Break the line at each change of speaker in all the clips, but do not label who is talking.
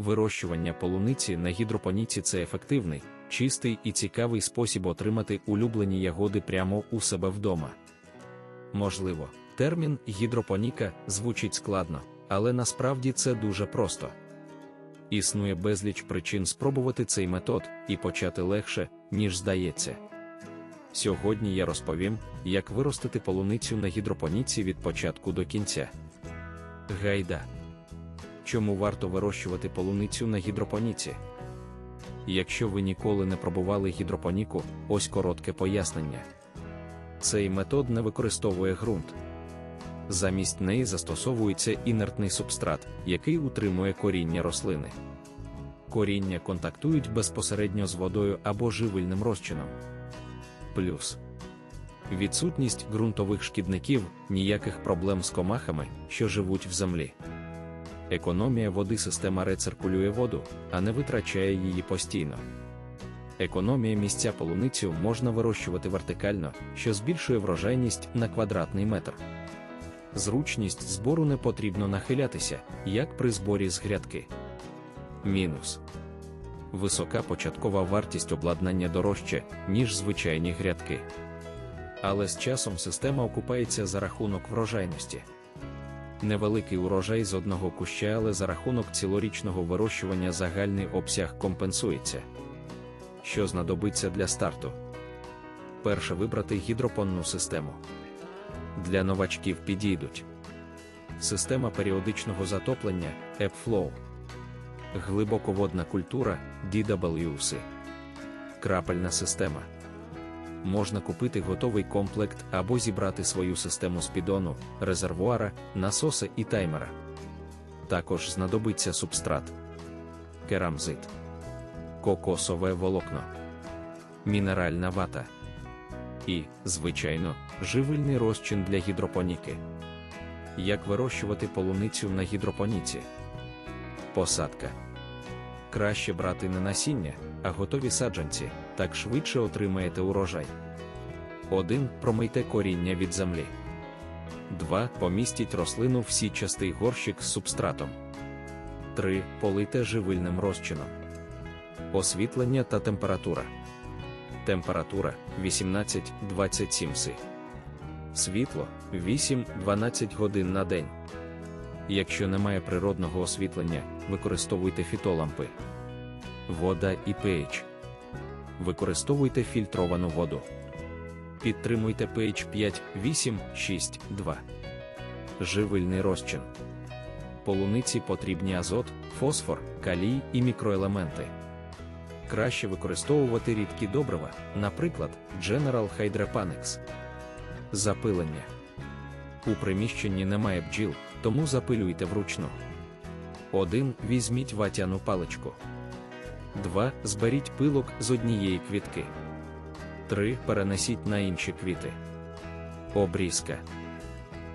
Вирощування полуниці на гідропоніці це ефективний, чистий і цікавий спосіб отримати улюблені ягоди прямо у себе вдома. Можливо, термін гідропоніка звучить складно, але насправді це дуже просто. Існує безліч причин спробувати цей метод і почати легше, ніж здається. Сьогодні я розповім, як виростити полуницю на гідропоніці від початку до кінця. Гайда. Чому варто вирощувати полуницю на гідропоніці? Якщо ви ніколи не пробували гідропоніку, ось коротке пояснення. Цей метод не використовує ґрунт. Замість неї застосовується інертний субстрат, який утримує коріння рослини. Коріння контактують безпосередньо з водою або живильним розчином. Плюс відсутність ґрунтових шкідників, ніяких проблем з комахами, що живуть в землі. Економія води система рециркулює воду, а не витрачає її постійно. Економія місця полуницю можна вирощувати вертикально, що збільшує врожайність на квадратний метр. Зручність збору не потрібно нахилятися, як при зборі з грядки. Мінус. Висока початкова вартість обладнання дорожче, ніж звичайні грядки. Але з часом система окупається за рахунок врожайності. Невеликий урожай з одного куща, але за рахунок цілорічного вирощування загальний обсяг компенсується. Що знадобиться для старту? Перше вибрати гідропонну систему. Для новачків підійдуть. Система періодичного затоплення EPFlow. Глибоководна культура DWC. Крапельна система. Можна купити готовий комплект або зібрати свою систему з підону, резервуара, насоса і таймера. Також знадобиться субстрат, керамзит, кокосове волокно, мінеральна вата і, звичайно, живильний розчин для гідропоніки. Як вирощувати полуницю на гідропоніці? Посадка. Краще брати не насіння, а готові саджанці, так швидше отримаєте урожай. 1. Промийте коріння від землі. 2. Помістіть рослину в сітчастий горщик з субстратом. 3. Полийте живильним розчином. Освітлення та температура. Температура 18-27 си. Світло 8-12 годин на день. Якщо немає природного освітлення, використовуйте фітолампи. Вода і pH. Використовуйте фільтровану воду. Підтримуйте pH 5, 8, 6, 2. Живильний розчин. Полуниці потрібні азот, фосфор, калій і мікроелементи. Краще використовувати рідкі добрива, наприклад, General Hydroponics. Запилення. У приміщенні немає бджіл, тому запилюйте вручну. 1. Візьміть ватяну паличку. 2. Зберіть пилок з однієї квітки. 3. Перенесіть на інші квіти. Обрізка.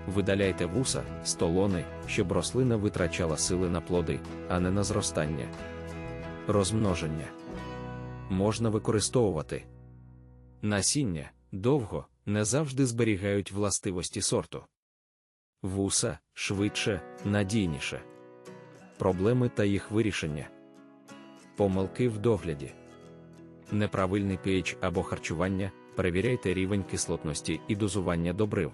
Видаляйте вуса, столони, щоб рослина витрачала сили на плоди, а не на зростання. Розмноження. Можна використовувати насіння довго, не завжди зберігають властивості сорту. Вуса швидше, надійніше. Проблеми та їх вирішення. Помилки в догляді. Неправильний pH або харчування. Перевіряйте рівень кислотності і дозування добрив.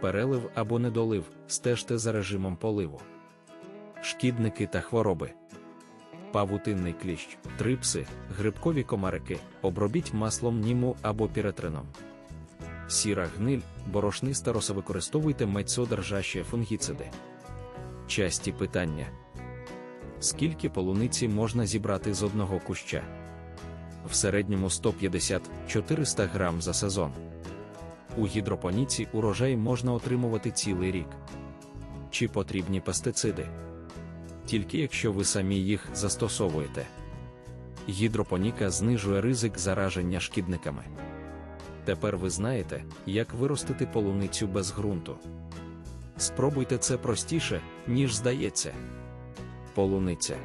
Перелив або недолив, стежте за режимом поливу. Шкідники та хвороби. Павутинний кліщ, трипси, грибкові комарики, обробіть маслом німу або піретрином. Сіра гниль, борошниста роса використовуйте мецьодержащі фунгіциди. Часті питання. Скільки полуниці можна зібрати з одного куща? В середньому 150-400 грам за сезон. У гідропоніці урожай можна отримувати цілий рік. Чи потрібні пестициди? Тільки якщо ви самі їх застосовуєте. Гідропоніка знижує ризик зараження шкідниками. Тепер ви знаєте, як виростити полуницю без ґрунту. Спробуйте це простіше, ніж здається. Полуниця